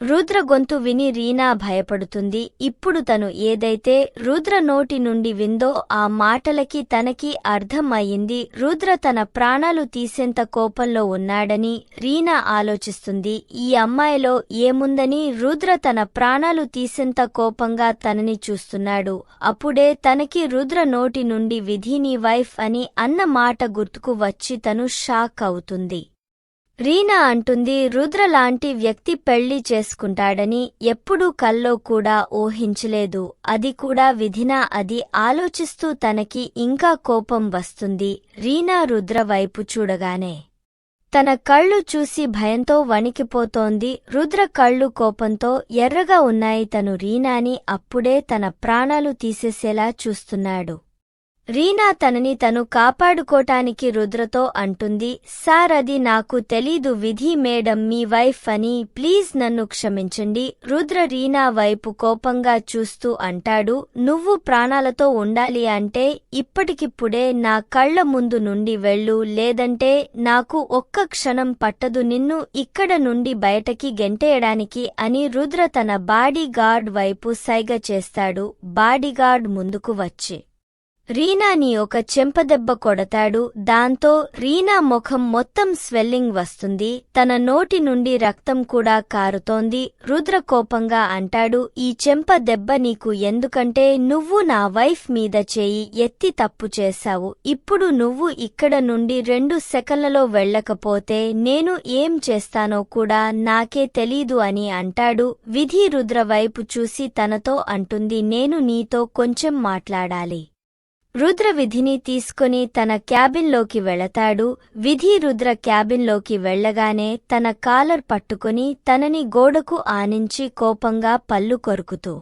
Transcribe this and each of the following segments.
రుద్ర గొంతు విని రీనా భయపడుతుంది. ఇప్పుడు తను ఏదైతే రుద్ర నోటి నుండి విందో ఆ మాటలకి తనకి అర్థం అయింది రుద్ర తన ప్రాణాలు తీసేంత కోపంలో ఉన్నాడని రీనా ఆలోచిస్తుంది. ఈ అమ్మాయిలో ఏముందని రుద్ర తన ప్రాణాలు తీసేంత కోపంగా తనని చూస్తున్నాడు. అప్పుడే తనకి రుద్ర నోటి నుండి విధిని వైఫ్ అని అన్న మాట గుర్తుకు వచ్చి తను షాక్ అవుతుంది. రీనా అంటుంది రుద్ర లాంటి వ్యక్తి పెళ్ళి చేసుకుంటాడని ఎప్పుడూ కల్లో కూడా ఊహించలేదు. అది కూడా విధినా? అది ఆలోచిస్తూ తనకి ఇంకా కోపం వస్తుంది. రీనా రుద్ర వైపు చూడగానే తన కళ్ళు చూసి భయంతో వణికిపోతోంది. రుద్ర కళ్ళు కోపంతో ఎర్రగా ఉన్నాయి తను రీనాని అప్పుడే తన ప్రాణాలు తీసేసేలా చూస్తున్నాడు. రీనా తనని తను కాపాడుకోటానికి రుద్రతో అంటుంది సార్ అది నాకు తెలీదు విధి మేడం మీ వైఫ్ అని. ప్లీజ్ నన్ను క్షమించండి. రుద్ర రీనా వైపు కోపంగా చూస్తూ అంటాడు నువ్వు ప్రాణాలతో ఉండాలి అంటే ఇప్పటికిప్పుడే నా కళ్ళ ముందు నుండి వెళ్ళు లేదంటే నాకు ఒక్క క్షణం పట్టదు. నిన్ను ఇక్కడ నుండి బయటకి గెంటేయడానికి అని రుద్ర తన బాడీగార్డ్ వైపు సైగ చేస్తాడు. బాడీగార్డ్ ముందుకు వచ్చి రీనాని ఒక చెంపదెబ్బ కొడతాడు. దాంతో రీనా ముఖం మొత్తం స్వెల్లింగ్ వస్తుంది. తన నోటి నుండి రక్తం కూడా కారుతోంది. రుద్ర కోపంగా అంటాడు ఈ చెంప దెబ్బ నీకు ఎందుకంటే నువ్వు నా వైఫ్ మీద చేయి ఎత్తి తప్పు చేశావు. ఇప్పుడు నువ్వు ఇక్కడ నుండి రెండు సెకన్లలో వెళ్ళకపోతే నేను ఏం చేస్తానో కూడా నాకే తెలీదు అని అంటాడు. విధి రుద్ర వైపు చూసి తనతో అంటుంది నేను నీతో కొంచెం మాట్లాడాలి. రుద్ర విధిని తీసుకుని తన క్యాబిన్లోకి వెళతాడు. విధి రుద్ర క్యాబిన్లోకి వెళ్ళగానే తన కాలర్ పట్టుకుని తనని గోడకు ఆనించి కోపంగా పళ్ళు కొరుకుతూ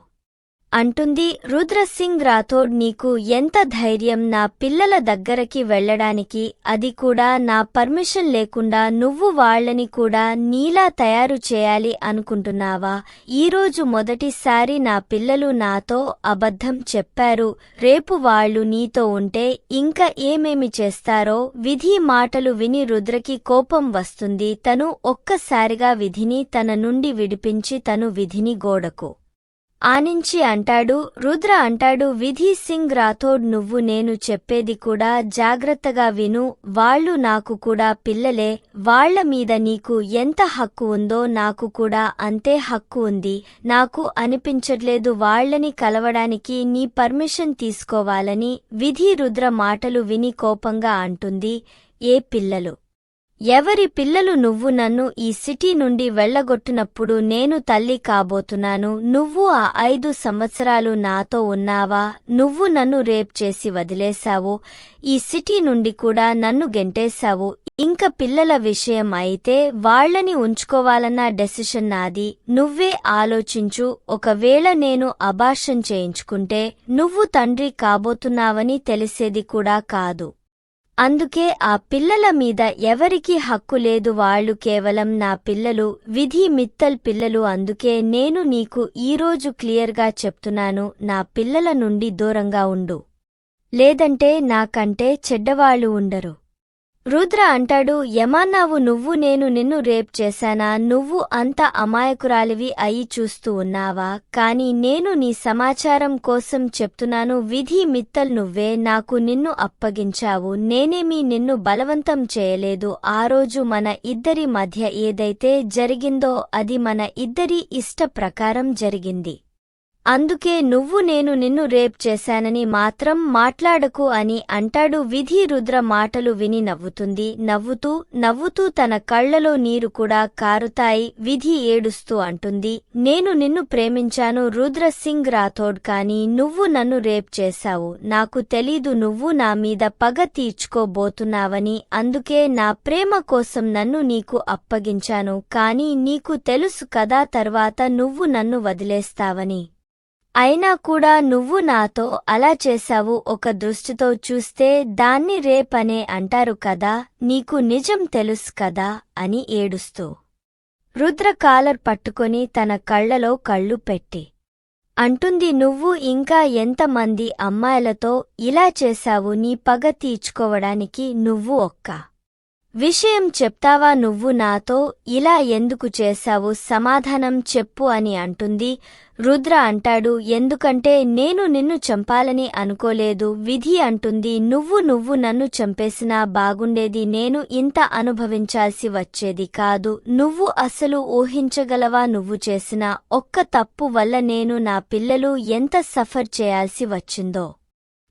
అంటుంది రుద్రసింగ్ రాథోడ్ నీకు ఎంత ధైర్యం నా పిల్లల దగ్గరకి వెళ్ళడానికి అది కూడా నా పర్మిషన్ లేకుండా నువ్వు వాళ్ళని కూడా నీలా తయారు చేయాలి అనుకుంటున్నావా? ఈరోజు మొదటిసారి నా పిల్లలు నాతో అబద్ధం చెప్పారు. రేపు వాళ్ళు నీతో ఉంటే ఇంకా ఏమేమి చేస్తారో విధి మాటలు విని రుద్రకి కోపం వస్తుంది. తను ఒక్కసారిగా విధిని తన నుండి విడిపించి తను విధిని గోడకు ఆనించి అంటాడు రుద్ర అంటాడు విధి సింగ్ రాథోడ్ నువ్వు నేను చెప్పేది కూడా జాగ్రత్తగా విను వాళ్ళు నాకు కూడా పిల్లలే వాళ్ళ మీద నీకు ఎంత హక్కు ఉందో నాకు కూడా అంతే హక్కు ఉంది నాకు అనిపించట్లేదు వాళ్ళని కలవడానికి నీ పర్మిషన్ తీసుకోవాలని విధి రుద్ర మాటలు విని కోపంగా అంటుంది ఏ పిల్లలు. ఎవరి పిల్లలు నువ్వు నన్ను ఈ సిటీ నుండి వెళ్ళగొట్టినప్పుడు నేను తల్లి కాబోతున్నాను. నువ్వు ఆ ఐదు సంవత్సరాలు నాతో ఉన్నావా? నువ్వు నన్ను రేప్ చేసి వదిలేశావు. ఈ సిటీ నుండి కూడా నన్ను గెంటేశావు. ఇంక పిల్లల విషయం అయితే వాళ్ళని ఉంచుకోవాలన్న డెసిషన్ నాది. నువ్వే ఆలోచించు. ఒకవేళ నేను అబార్షన్ చేయించుకుంటే నువ్వు తండ్రి కాబోతున్నావని తెలిసేది కూడా కాదు. అందుకే ఆ పిల్లల మీద ఎవరికీ హక్కు లేదు. వాళ్ళు కేవలం నా పిల్లలు విధి మిత్తల్ పిల్లలు. అందుకే నేను నీకు ఈరోజు క్లియర్గా చెప్తున్నాను నా పిల్లల నుండి దూరంగా ఉండు. లేదంటే నాకంటే చెడ్డవాళ్ళు ఉండరు. రుద్ర అంటాడు యమాన్నావు నువ్వు నేను నిన్ను రేప్ చేశానా? నువ్వు అంత అమాయకురాలివి అయి చూస్తూ ఉన్నావా? కాని నేను నీ సమాచారం కోసం చెప్తున్నాను విధి మిత్తల్ నువ్వే నాకు నిన్ను అప్పగించావు. నేనేమీ నిన్ను బలవంతం చేయలేదు. ఆ రోజు మన ఇద్దరి మధ్య ఏదైతే జరిగిందో అది మన ఇద్దరి ఇష్ట ప్రకారం జరిగింది. అందుకే నువ్వు నేను నిన్ను రేప్ చేశానని మాత్రం మాట్లాడకు అని అంటాడు విధి రుద్ర మాటలు విని నవ్వుతుంది. నవ్వుతూ నవ్వుతూ తన కళ్ళలో నీరు కూడా కారుతాయి. విధి ఏడుస్తూ అంటుంది. నేను నిన్ను ప్రేమించాను రుద్ర సింగ్ రాథోడ్ కాని నువ్వు నన్ను రేప్ చేశావు. నాకు తెలీదు నువ్వు నా మీద పగ తీర్చుకోబోతున్నావని. అందుకే నా ప్రేమ కోసం నన్ను నీకు అప్పగించాను. కాని నీకు తెలుసు కదా తర్వాత నువ్వు నన్ను వదిలేస్తావని. అయినా కూడా నువ్వు నాతో అలా చేశావు ఒక దృష్టితో చూస్తే దాన్ని రేపనే అంటారు కదా నీకు నిజం తెలుసు కదా అని ఏడుస్తూ. రుద్ర కాలర్ పట్టుకొని తన కళ్ళలో కళ్ళు పెట్టి. అంటుంది నువ్వు ఇంకా ఎంతమంది అమ్మాయిలతో ఇలా చేశావు నీ పగ తీర్చుకోవడానికి నువ్వు ఒక్క విషయం చెప్తావా నువ్వు నాతో? ఇలా ఎందుకు చేశావు? సమాధానం చెప్పు అని అంటుంది. రుద్ర అంటాడు ఎందుకంటే నేను నిన్ను చంపాలని అనుకోలేదు. విధి అంటుంది నువ్వు నువ్వు నన్ను చంపేసినా బాగుండేది నేను ఇంత అనుభవించాల్సి వచ్చేది కాదు. నువ్వు అసలు ఊహించగలవా నువ్వు చేసిన ఒక్క తప్పు వల్ల నేను నా పిల్లలు ఎంత సఫర్ చేయాల్సి వచ్చిందో?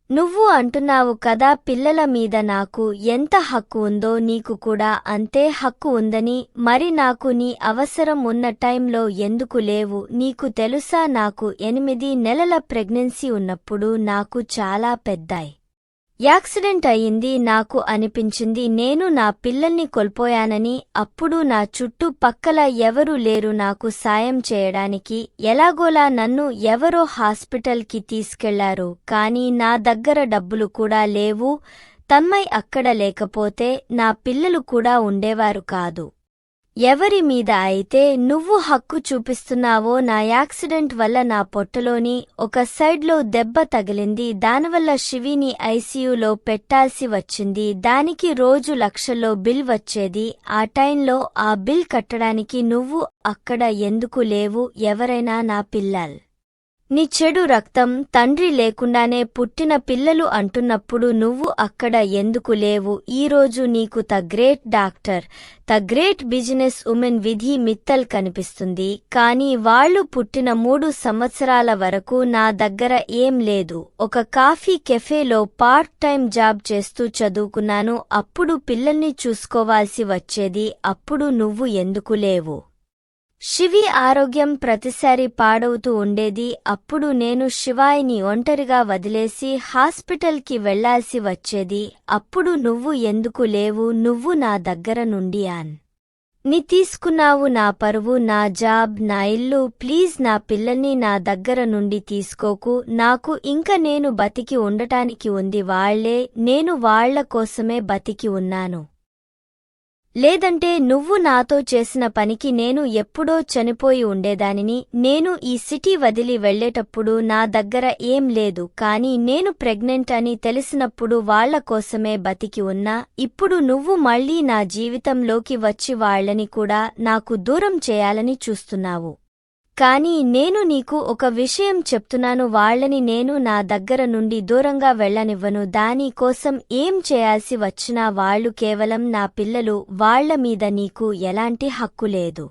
నువ్వు అంటున్నావు కదా పిల్లల మీద నాకు ఎంత హక్కు ఉందో నీకు కూడా అంతే హక్కు ఉందని మరి నాకు నీ అవసరం ఉన్న టైంలో ఎందుకు లేవు? నీకు తెలుసా నాకు ఎనిమిది నెలల ప్రెగ్నెన్సీ ఉన్నప్పుడు నాకు చాలా పెద్దాయి. యాక్సిడెంట్ అయింది నాకు అనిపించింది నేను నా పిల్లల్ని కోల్పోయానని అప్పుడు నా చుట్టూ పక్కల ఎవరూ లేరు నాకు సాయం చేయడానికి ఎలాగోలా నన్ను ఎవరో హాస్పిటల్కి తీసుకెళ్ళారు కాని నా దగ్గర డబ్బులు కూడా లేవు తన్మయ్ అక్కడ లేకపోతే నా పిల్లలు కూడా ఉండేవారు కాదు. ఎవరి మీద అయితే నువ్వు హక్కు చూపిస్తున్నావో నా యాక్సిడెంట్ వల్ల నా పొట్టలోని ఒక సైడ్లో దెబ్బ తగిలింది దానివల్ల శివిని ఐసీయూలో పెట్టాల్సి వచ్చింది దానికి రోజు లక్షల్లో బిల్ వచ్చేది ఆ టైంలో ఆ బిల్ కట్టడానికి నువ్వు అక్కడ ఎందుకు లేవు ఎవరైనా నా పిల్లల్. నీ చెడు రక్తం తండ్రి లేకుండానే పుట్టిన పిల్లలు అంటున్నప్పుడు నువ్వు అక్కడ ఎందుకు లేవు? ఈరోజు నీకు the great doctor. The great business women Vidhi Mittal కనిపిస్తుంది. కానీ వాళ్ళు పుట్టిన మూడు సంవత్సరాల వరకు నా దగ్గర ఏం లేదు. ఒక కాఫీ కెఫేలో పార్ట్ టైం జాబ్ చేస్తూ చదువుకున్నాను. అప్పుడు పిల్లల్ని చూసుకోవాల్సి వచ్చేది. అప్పుడు నువ్వు ఎందుకు లేవు? శివి ఆరోగ్యం ప్రతిసారి పాడవుతూ ఉండేది. అప్పుడు నేను శివాయిని ఒంటరిగా వదిలేసి హాస్పిటల్కి వెళ్ళాల్సి వచ్చేది. అప్పుడు నువ్వు ఎందుకు లేవు? నువ్వు నా దగ్గర నుండి ఆన్. నీ తీసుకున్నావు నా పరువు నా జాబ్ నా ఇల్లు. ప్లీజ్ నా పిల్లల్ని నా దగ్గర నుండి తీసుకోకు. నాకు ఇంక నేను బతికి ఉండటానికి ఉంది వాళ్ళే నేను వాళ్ళ కోసమే బతికి ఉన్నాను. లేదంటే నువ్వు నాతో చేసిన పనికి నేను ఎప్పుడో చనిపోయి ఉండేదానిని. నేను ఈ సిటీ వదిలి వెళ్ళేటప్పుడు నా దగ్గర ఏం లేదు. కాని నేను ప్రెగ్నెంట్ అని తెలిసినప్పుడు వాళ్ళ కోసమే బతికి ఉన్నా. ఇప్పుడు నువ్వు మళ్ళీ నా జీవితంలోకి వచ్చి వాళ్ళని కూడా నాకు దూరం చేయాలని చూస్తున్నావు. కాని నేను నీకు ఒక విషయం చెప్తున్నాను వాళ్ళని నేను నా దగ్గర నుండి దూరంగా వెళ్ళనివ్వను దాని కోసం ఏం చేయాల్సి వచ్చినా వాళ్ళు కేవలం నా పిల్లలు వాళ్ళ మీద నీకు ఎలాంటి హక్కు లేదు.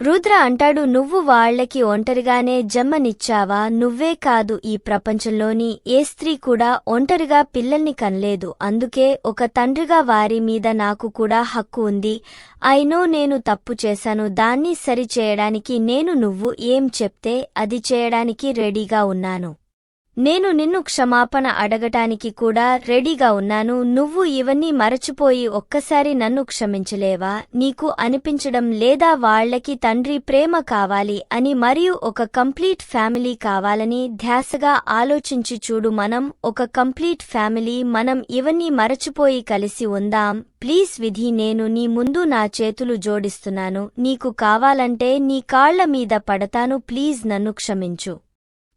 రుద్ర అంటాడు నువ్వు వాళ్ళకి ఒంటరిగానే జమ్మనిచ్చావా నువ్వే కాదు ఈ ప్రపంచంలోని ఏ స్త్రీ కూడా ఒంటరిగా పిల్లల్ని కనలేదు. అందుకే ఒక తండ్రిగా వారి మీద నాకు కూడా హక్కు ఉంది. అయినో నేను తప్పు చేశాను. దాన్ని సరిచేయడానికి నేను నువ్వు ఏం చెప్తే అది చేయడానికి రెడీగా ఉన్నాను. నేను నిన్ను క్షమాపణ అడగటానికి కూడా రెడీగా ఉన్నాను. నువ్వు ఇవన్నీ మరచిపోయి ఒక్కసారి నన్ను క్షమించలేవా? నీకు అనిపించడం లేదా వాళ్ళకి తండ్రి ప్రేమ కావాలి అని మరియు ఒక కంప్లీట్ ఫ్యామిలీ కావాలని ధ్యాసగా ఆలోచించి చూడు మనం. ఒక కంప్లీట్ ఫ్యామిలీ మనం ఇవన్నీ మరచిపోయి కలిసి ఉందాం. ప్లీజ్ విధి నేను నీ ముందు నా చేతులు జోడిస్తున్నాను. నీకు కావాలంటే నీ కాళ్ళ మీద పడతాను. ప్లీజ్ నన్ను క్షమించు.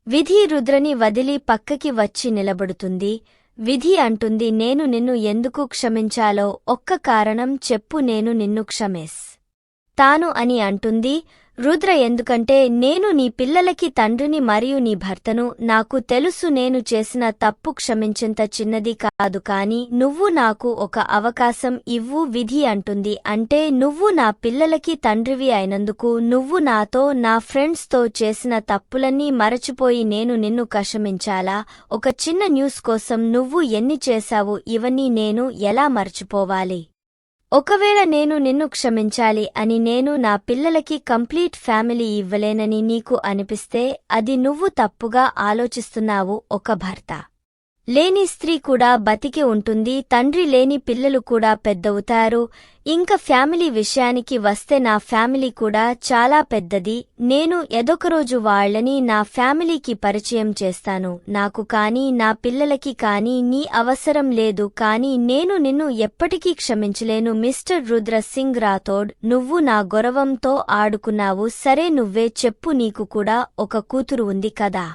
విధి రుద్రని వదిలి పక్కకి వచ్చి నిలబడుతుంది. విధి అంటుంది నేను నిన్ను ఎందుకు క్షమించాలో? ఒక్క కారణం చెప్పు నేను నిన్ను క్షమేస్. తాను అని అంటుంది రుద్ర ఎందుకంటే నేను నీ పిల్లలకి తండ్రిని మరియు నీ భర్తను నాకు తెలుసు నేను చేసిన తప్పు క్షమించేంత చిన్నది కాదు కాని నువ్వు నాకు ఒక అవకాశం ఇవ్వు విధి అంటుంది. అంటే నువ్వు నా పిల్లలకి తండ్రివి అయినందుకు నువ్వు నాతో నా ఫ్రెండ్స్తో చేసిన తప్పులన్నీ మరచిపోయి నేను నిన్ను కషమించాలా? ఒక చిన్న న్యూస్ కోసం నువ్వు ఎన్ని చేశావు? ఇవన్నీ నేను ఎలా మర్చిపోవాలి? ఒకవేళ నేను నిన్ను క్షమించాలి అని నేను నా పిల్లలకి కంప్లీట్ ఫ్యామిలీ ఇవ్వలేనని నీకు అనిపిస్తే అది నువ్వు తప్పుగా ఆలోచిస్తున్నావు ఒక భర్త. లేని స్త్రీ కూడా బతికి ఉంటుంది తండ్రి లేని పిల్లలు కూడా పెద్దవుతారు. ఇంక ఫ్యామిలీ విషయానికి వస్తే నా ఫ్యామిలీ కూడా చాలా పెద్దది. నేను ఎదొకరోజు వాళ్ళని నా ఫ్యామిలీకి పరిచయం చేస్తాను. నాకు కానీ నా పిల్లలకి కానీ నీ అవసరం లేదు. కాని నేను నిన్ను ఎప్పటికీ క్షమించలేను. మిస్టర్ రుద్ర సింగ్ రాథోడ్ నువ్వు నా గొరవంతో ఆడుకున్నావు. సరే నువ్వే చెప్పు నీకు కూడా ఒక కూతురు ఉంది కదా.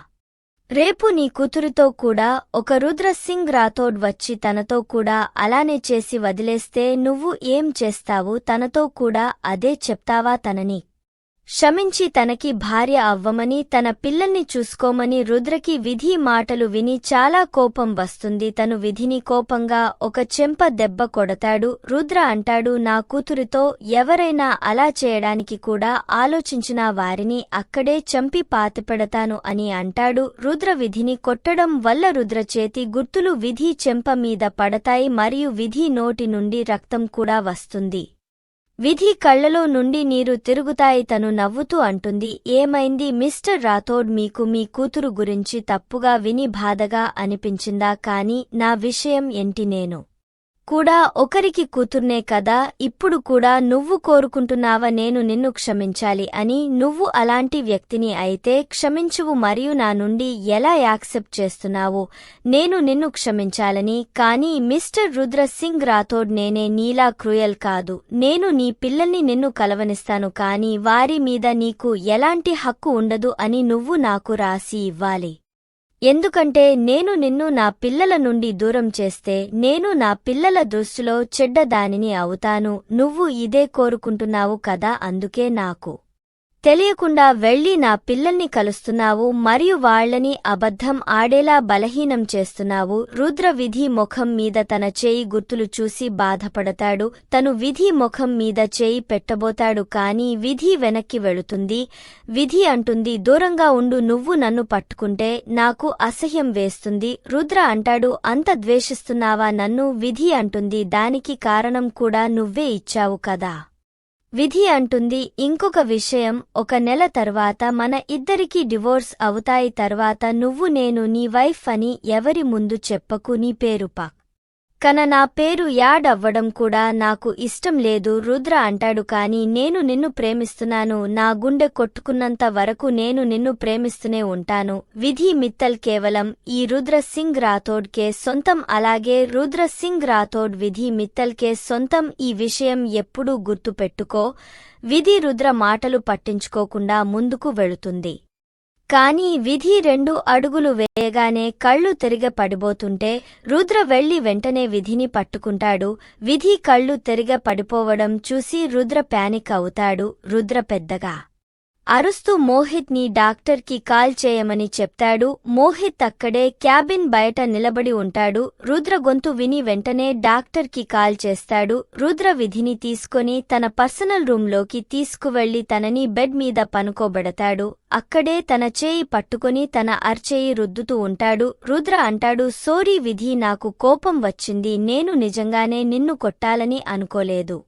రేపు నీ కూతురుతో కూడా ఒక రుద్రసింగ్ రాథోడ్ వచ్చి తనతో కూడా అలానే చేసి వదిలేస్తే నువ్వు ఏం చేస్తావు? తనతో కూడా అదే చెప్తావా తనని? క్షమించి తనకి భార్య అవ్వమని తన పిల్లల్ని చూసుకోమని రుద్రకి విధి మాటలు విని చాలా కోపం వస్తుంది. తను విధిని కోపంగా ఒక చెంప దెబ్బ కొడతాడు. రుద్ర అంటాడు నా కూతురితో ఎవరైనా అలా చేయడానికి కూడా ఆలోచించిన వారిని అక్కడే చంపి పాతిపెడతాను అని అంటాడు. రుద్ర విధిని కొట్టడం వల్ల రుద్ర చేతి గుర్తులు విధి చెంప మీద పడతాయి మరియు విధి నోటి నుండి రక్తం కూడా వస్తుంది. విధి కళ్ళలో నుండి నీరు తిరుగుతాయి తను నవ్వుతూ అంటుంది. ఏమైంది మిస్టర్ రాథోడ్ మీకు మీ కూతురు గురించి తప్పుగా విని బాధగా అనిపించిందా? కాని నా విషయం ఏంటి నేను? కూడా ఒకరికి కూతుర్నే కదా ఇప్పుడు కూడా నువ్వు కోరుకుంటున్నావా నేను నిన్ను క్షమించాలి అని నువ్వు అలాంటి వ్యక్తిని అయితే క్షమించువు మరియు నా నుండి ఎలా యాక్సెప్ట్ చేస్తున్నావు? నేను నిన్ను క్షమించాలని కానీ మిస్టర్ రుద్ర సింగ్ రాథోడ్ నేనే నీలా క్రూయల్ కాదు. నేను నీ పిల్లల్ని నిన్ను కలవనిస్తాను కాని వారి మీద నీకు ఎలాంటి హక్కు ఉండదు అని నువ్వు నాకు రాసి ఇవ్వాలి. ఎందుకంటే నేను నిన్ను నా పిల్లల నుండి దూరం చేస్తే నేను నా పిల్లల దృష్టిలో చెడ్డదానిని అవుతాను. నువ్వు ఇదే కోరుకుంటున్నావు కదా అందుకే నాకు. తెలియకుండా వెళ్ళి నా పిల్లల్ని కలుస్తున్నావు మరియు వాళ్ళని అబద్ధం ఆడేలా బలహీనం చేస్తున్నావు. రుద్ర విధి ముఖం మీద తన చేయి గుర్తులు చూసి బాధపడతాడు. తను విధి ముఖం మీద చేయి పెట్టబోతాడు కాని విధి వెనక్కి వెళుతుంది. విధి అంటుంది దూరంగా ఉండు నువ్వు నన్ను పట్టుకుంటే నాకు అసహ్యం వేస్తుంది రుద్ర అంటాడు అంత ద్వేషిస్తున్నావా నన్ను విధి అంటుంది దానికి కారణం కూడా నువ్వే ఇచ్చావు కదా. విధి అంటుంది ఇంకొక విషయం ఒక నెల తర్వాత మన ఇద్దరికీ డివోర్స్ అవుతాయి తర్వాత నువ్వు నేను నీ వైఫ్ అని ఎవరి ముందు చెప్పకు నీ పేరు పా. కన నా పేరు యాడ్ అవ్వడం కూడా నాకు ఇష్టం లేదు రుద్ర అంటాడు. కాని నేను నిన్ను ప్రేమిస్తున్నాను. నా గుండె కొట్టుకున్నంత వరకు నేను నిన్ను ప్రేమిస్తూనే ఉంటాను. విధి మిత్తల్ కేవలం ఈ రుద్ర సింగ్ రాథోడ్ కే సొంతం. అలాగే రుద్ర సింగ్ రాథోడ్ విధి మిత్తల్ కే సొంతం. ఈ విషయం ఎప్పుడూ గుర్తుపెట్టుకో. విధి రుద్ర మాటలు పట్టించుకోకుండా ముందుకు వెళుతుంది. కాని విధి రెండు అడుగులు వేయగానే కళ్ళు తెరిగ పడిపోతుంటే రుద్ర వెళ్ళి వెంటనే విధిని పట్టుకుంటాడు. విధి కళ్ళు తెరిగ పడిపోవడం చూసి రుద్ర ప్యానిక్ అవుతాడు. రుద్ర పెద్దగా అరుస్తూ మోహిత్ని డాక్టర్కి కాల్ చేయమని చెప్తాడు. మోహిత్ అక్కడే క్యాబిన్ బయట నిలబడి ఉంటాడు. రుద్ర గొంతు విని వెంటనే డాక్టర్కి కాల్ చేస్తాడు. రుద్ర విధిని తీసుకొని తన పర్సనల్ రూంలోకి తీసుకువెళ్ళి తనని బెడ్ మీద పనుకోబెడతాడు. అక్కడే తన చేయి పట్టుకుని తన అర్చేయి రుద్దుతూ ఉంటాడు. రుద్ర అంటాడు సోరీ విధి నాకు కోపం వచ్చింది. నేను నిజంగానే నిన్ను కొట్టాలని అనుకోలేదు.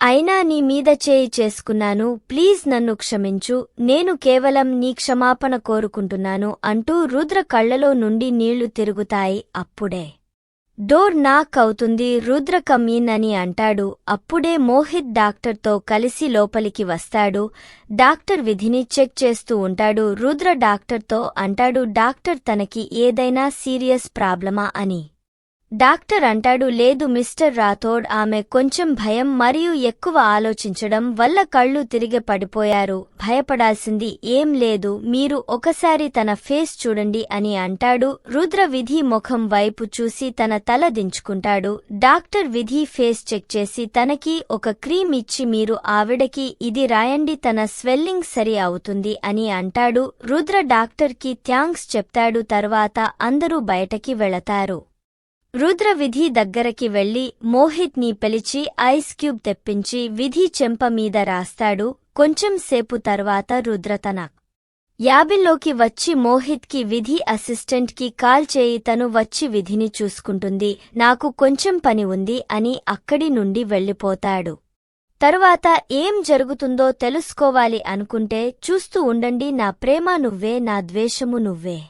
అయినా నీ మీద చేయి చేసుకున్నాను ప్లీజ్ నన్ను క్షమించు నేను కేవలం నీ క్షమాపణ కోరుకుంటున్నాను అంటూ రుద్ర కళ్ళలో నుండి నీళ్ళు తిరుగుతాయి అప్పుడే. డోర్ నాక్ అవుతుంది రుద్ర కమీన్ అని అంటాడు అప్పుడే మోహిత్ డాక్టర్తో కలిసి లోపలికి వస్తాడు డాక్టర్ విధిని చెక్ చేస్తూ ఉంటాడు రుద్ర డాక్టర్తో అంటాడు డాక్టర్ తనకి ఏదైనా సీరియస్ ప్రాబ్లమా అని. డాక్టర్ అంటాడు లేదు మిస్టర్ రాథోడ్ ఆమె కొంచెం భయం మరియు ఎక్కువ ఆలోచించడం వల్ల కళ్ళు తిరిగి పడిపోయారు. భయపడాల్సింది ఏం లేదు మీరు ఒకసారి తన ఫేస్ చూడండి అని అంటాడు. రుద్ర విధి ముఖం వైపు చూసి తన తల దించుకుంటాడు. డాక్టర్ విధి ఫేస్ చెక్ చేసి తనకి ఒక క్రీమ్ ఇచ్చి మీరు ఆవిడకి ఇది రాయండి తన స్వెల్లింగ్ సరి అవుతుంది అని అంటాడు. రుద్ర డాక్టర్కి థ్యాంక్స్ చెప్తాడు తర్వాత అందరూ బయటకి వెళతారు. రుద్ర విధి దగ్గరకి వెళ్ళి మోహిత్ని పిలిచి ఐస్ క్యూబ్ తెప్పించి విధి చెంప మీద రాస్తాడు. కొంచెం సేపు తర్వాత రుద్ర తన యాబిల్లోకి వచ్చి మోహిత్కి విధి అసిస్టెంట్కి కాల్ చేయి తను వచ్చి విధిని చూసుకుంటుంది. నాకు కొంచెం పని ఉంది అని అక్కడి నుండి వెళ్ళిపోతాడు. తరువాత ఏం జరుగుతుందో తెలుసుకోవాలి అనుకుంటే చూస్తూ ఉండండి. నా ప్రేమ నువ్వే నా ద్వేషము నువ్వే.